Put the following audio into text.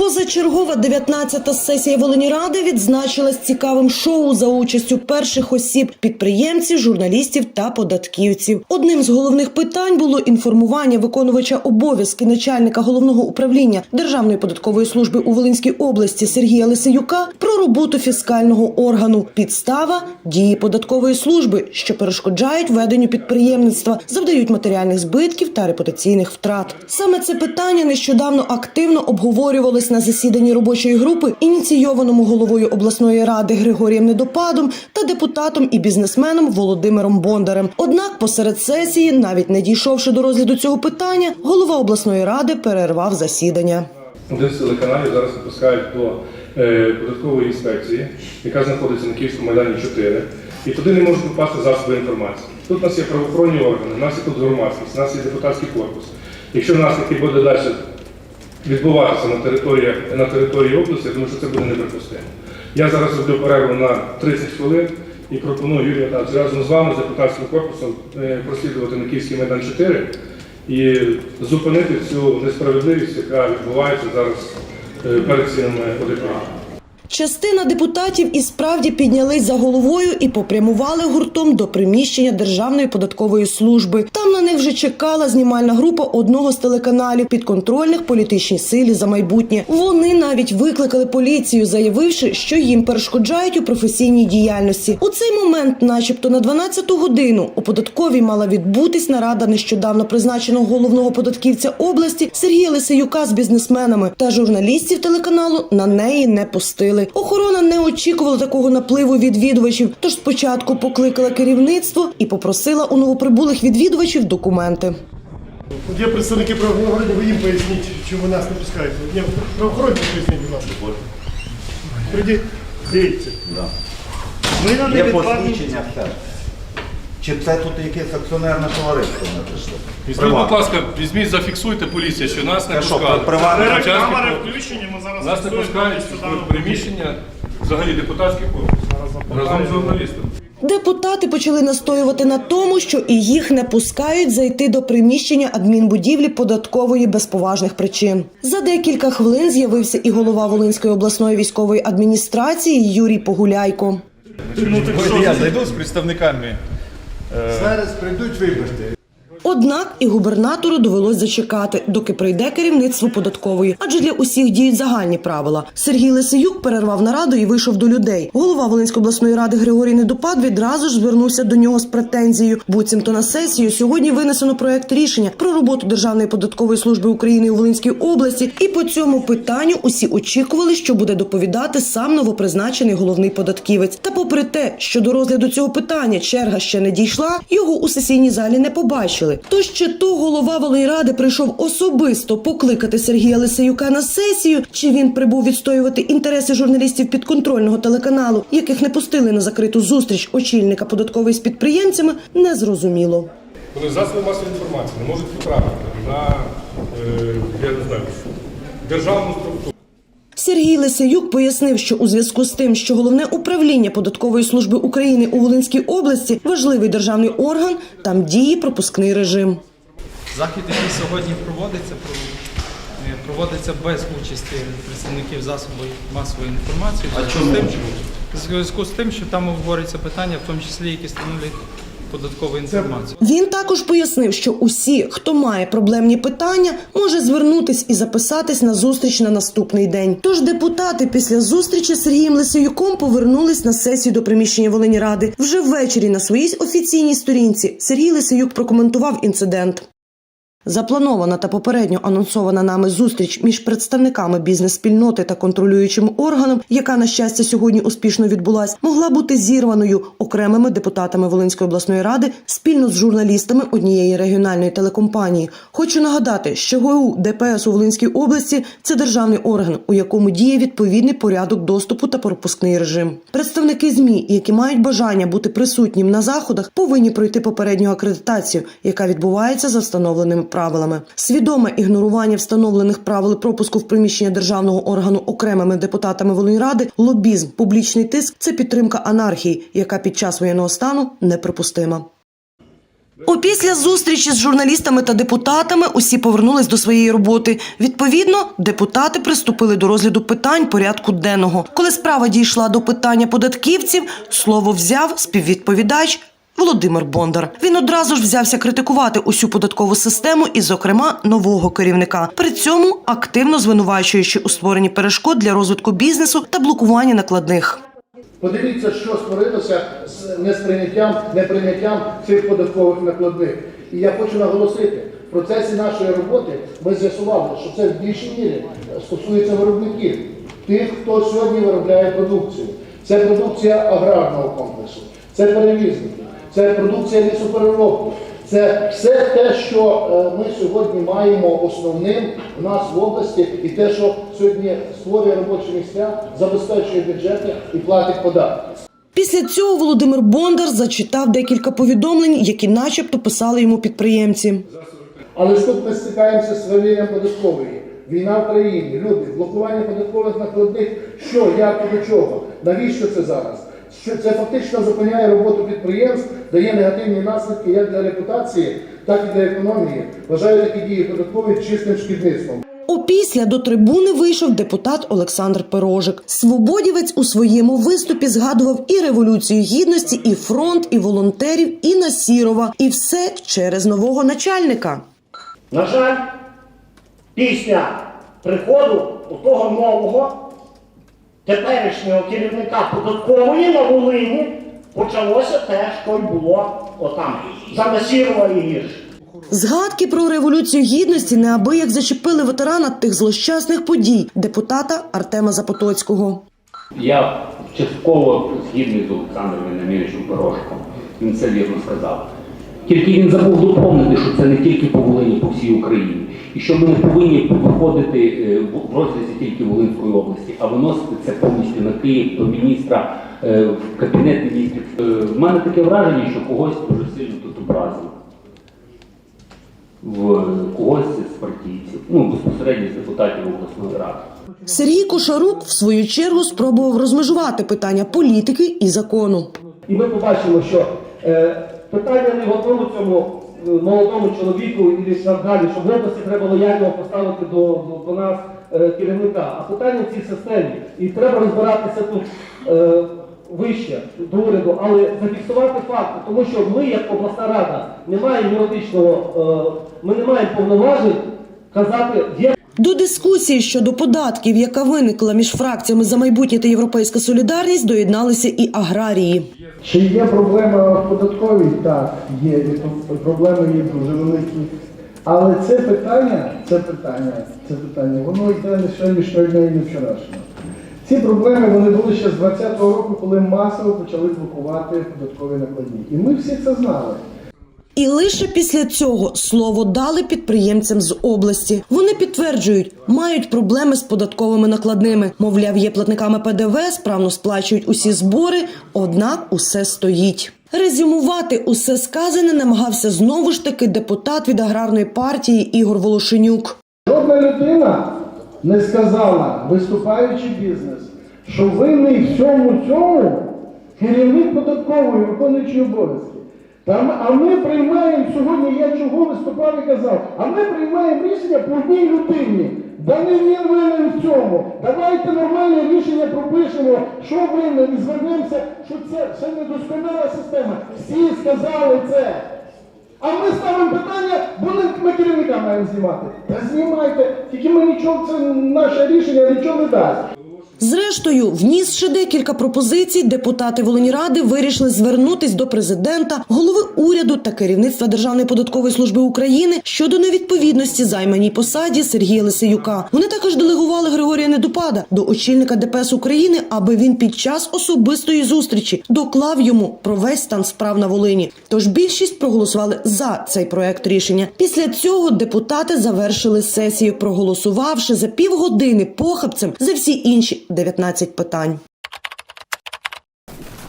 Позачергова 19-та сесія Волиніради відзначилась цікавим шоу за участю перших осіб підприємців, журналістів та податківців. Одним з головних питань було інформування виконувача обов'язки начальника головного управління Державної податкової служби у Волинській області Сергія Лисеюка про роботу фіскального органу. Підстава дії податкової служби, що перешкоджають веденню підприємництва, завдають матеріальних збитків та репутаційних втрат. Саме це питання нещодавно активно обговорювалось на засіданні робочої групи, ініційованому головою обласної ради Григорієм Недопадом та депутатом і бізнесменом Володимиром Бондарем. Однак посеред сесії, навіть не дійшовши до розгляду цього питання, голова обласної ради перервав засідання. Один з зараз випускають до е, податкової інспекції, яка знаходиться на Київському майдані 4, і туди не можуть попасти засоби інформації. Тут у нас є правоохоронні органи, у нас є тут громадськість, у нас є депутатський корпус. Якщо в нас таки буде далі відбуватися на території, на території області, думаю, що це буде неприпустимо. Я зараз роблю перерву на 30 хвилин і пропоную Юрію Анатолійовичу разом з вами, з депутатським корпусом, е, прослідувати на Київський майдан 4 і зупинити цю несправедливість, яка відбувається зараз е, перед цінами ОДП. Частина депутатів і справді піднялись за головою і попрямували гуртом до приміщення Державної податкової служби. Там на них вже чекала знімальна група одного з телеканалів підконтрольних політичній силі за майбутнє. Вони навіть викликали поліцію, заявивши, що їм перешкоджають у професійній діяльності. У цей момент, начебто, на 12-ту годину у податковій мала відбутись нарада нещодавно призначеного головного податківця області Сергія Лисеюка з бізнесменами та журналістів телеканалу на неї не пустили. Охорона не очікувала такого напливу відвідувачів, тож спочатку покликала керівництво і попросила у новоприбулих відвідувачів документи. От є представники правоохоронні, ви їм поясніть, чому нас не пускають. Ні, правоохоронці поясніть, будь ласка. Прийдіть, дивіться. Ми на Є невідкладні... Чи це тут якесь акціонерне товариство не прийшло? Візьміть, будь ласка, візьміть, зафіксуйте поліція, що нас не Це що, пускають. приватне? Зараз Учасники камери включені, ми зараз Нас не фіксуємо пускають повністю в приміщення, взагалі депутатський корпус, разом з журналістами. Депутати почали настоювати на тому, що і їх не пускають зайти до приміщення адмінбудівлі податкової без поважних причин. За декілька хвилин з'явився і голова Волинської обласної військової адміністрації Юрій Погуляйко. Ну, так що, Я зайду з представниками. Зараз прийдуть виборці. Однак і губернатору довелось зачекати, доки прийде керівництво податкової, адже для усіх діють загальні правила. Сергій Лисиюк перервав нараду і вийшов до людей. Голова Волинської обласної ради Григорій Недопад відразу ж звернувся до нього з претензією. Буцімто на сесію сьогодні винесено проект рішення про роботу Державної податкової служби України у Волинській області. І по цьому питанню усі очікували, що буде доповідати сам новопризначений головний податківець. Та попри те, що до розгляду цього питання черга ще не дійшла, його у сесійній залі не побачили. Тож чи то голова Волинради прийшов особисто покликати Сергія Лисеюка на сесію, чи він прибув відстоювати інтереси журналістів підконтрольного телеканалу, яких не пустили на закриту зустріч очільника податкової з підприємцями, не зрозуміло. Коли засоби масової інформації не можуть потрапити на, е, я не знаю, державну структуру. Сергій Лисеюк пояснив, що у зв'язку з тим, що головне управління податкової служби України у Волинській області важливий державний орган, там діє пропускний режим. Захід, який сьогодні проводиться, е, проводиться без участі представників засобів масової інформації. В зв'язку з зв'язку з тим, що там обговорюється питання, в тому числі які становлять податкову інформацію. Він також пояснив, що усі, хто має проблемні питання, може звернутись і записатись на зустріч на наступний день. Тож депутати після зустрічі з Сергієм Лисеюком повернулись на сесію до приміщення Волиніради. Вже ввечері на своїй офіційній сторінці Сергій Лисеюк прокоментував інцидент. Запланована та попередньо анонсована нами зустріч між представниками бізнес-спільноти та контролюючим органом, яка на щастя сьогодні успішно відбулась, могла бути зірваною окремими депутатами Волинської обласної ради спільно з журналістами однієї регіональної телекомпанії. Хочу нагадати, що ГУ ДПС у Волинській області це державний орган, у якому діє відповідний порядок доступу та пропускний режим. Представники змі, які мають бажання бути присутнім на заходах, повинні пройти попередню акредитацію, яка відбувається за встановленими правилами. Свідоме ігнорування встановлених правил пропуску в приміщення державного органу окремими депутатами Волиньради, лобізм, публічний тиск це підтримка анархії, яка під час воєнного стану неприпустима. Опісля зустрічі з журналістами та депутатами усі повернулись до своєї роботи. Відповідно, депутати приступили до розгляду питань порядку денного. Коли справа дійшла до питання податківців, слово взяв співвідповідач. Володимир Бондар. Він одразу ж взявся критикувати усю податкову систему і, зокрема, нового керівника. При цьому активно звинувачуючи у створенні перешкод для розвитку бізнесу та блокуванні накладних. Подивіться, що створилося з несприйняттям, неприйняттям цих податкових накладних. І я хочу наголосити, в процесі нашої роботи ми з'ясували, що це в більшій мірі стосується виробників, тих, хто сьогодні виробляє продукцію. Це продукція аграрного комплексу, це перевізники, це продукція лісопереробки. Це все те, що е, ми сьогодні маємо основним в нас в області, і те, що сьогодні створює робочі місця, забезпечує бюджети і платить податки. Після цього Володимир Бондар зачитав декілька повідомлень, які, начебто, писали йому підприємці. Але ж тут ми стикаємося з свавіллям податкової. Війна в країні, люди, блокування податкових накладних. Що, як і до чого? Навіщо це зараз? Що це фактично зупиняє роботу підприємств, дає негативні наслідки як для репутації, так і для економії. Вважаю такі дії податкові чистим шкідництвом. Опісля до трибуни вийшов депутат Олександр Пирожик. Свободівець у своєму виступі згадував і революцію гідності, і фронт, і волонтерів, і Насірова, і все через нового начальника. На жаль, після приходу у того нового теперішнього керівника податкової на Волині почалося те, що й було отам, за і гірше. Згадки про революцію гідності неабияк зачепили ветерана тих злощасних подій, депутата Артема Запотоцького. Я частково згідний з Олександром Венемировичем Порошком. Він це вірно сказав. Тільки він забув доповнити, що це не тільки по Волині, по всій Україні. І що ми не повинні виходити е, в розрізі тільки Волинської області, а виносити це повністю на Київ до міністра, е, в кабінет міністрів. Е, В мене таке враження, що когось дуже сильно тут образили. В когось з партійців, ну безпосередньо з депутатів обласної ради. Сергій Кошарук, в свою чергу, спробував розмежувати питання політики і закону. І ми побачимо, що е, питання не в одному цьому е, молодому чоловіку і так далі, що в області треба лояльно поставити до, до, нас е, керівника, а питання в цій системі. І треба розбиратися тут е, вище до уряду, але зафіксувати факти, тому що ми, як обласна рада, не маємо юридичного, ми не маємо повноважень казати, є До дискусії щодо податків, яка виникла між фракціями за майбутнє та європейська солідарність, доєдналися і аграрії. Чи є проблема в податковій? Так, є. Проблеми є дуже великі. Але це питання, це питання, це питання, воно йде не сьогоднішнього дня і не вчорашнього. Ці проблеми вони були ще з 20-го року, коли масово почали блокувати податкові накладні. І ми всі це знали. І лише після цього слово дали підприємцям з області. Вони підтверджують, мають проблеми з податковими накладними. Мовляв, є платниками ПДВ, справно сплачують усі збори, однак усе стоїть. Резюмувати усе сказане намагався знову ж таки депутат від аграрної партії Ігор Волошенюк. Жодна людина не сказала, виступаючи бізнес, що винний всьому цьому керівник податкової, виконуючий обов'язки. Там, а ми приймаємо сьогодні, я чого виступав і казав, а ми приймаємо рішення по одній людині. Да не він винен в цьому. Давайте нормальне рішення пропишемо, що винен, і звернемося, що це, це недосконала система. Всі сказали це. А ми ставимо питання, ми- ми керівника маємо знімати. Та знімайте, тільки ми нічого, це наше рішення нічого не дасть. Зрештою, внісши декілька пропозицій, депутати Волиніради вирішили звернутись до президента, голови уряду та керівництва Державної податкової служби України щодо невідповідності займаній посаді Сергія Лисеюка. Вони також делегували Григорія Недопада до очільника ДПС України, аби він під час особистої зустрічі доклав йому про весь стан справ на Волині. Тож більшість проголосували за цей проект рішення. Після цього депутати завершили сесію, проголосувавши за півгодини похабцем за всі інші 19 питань.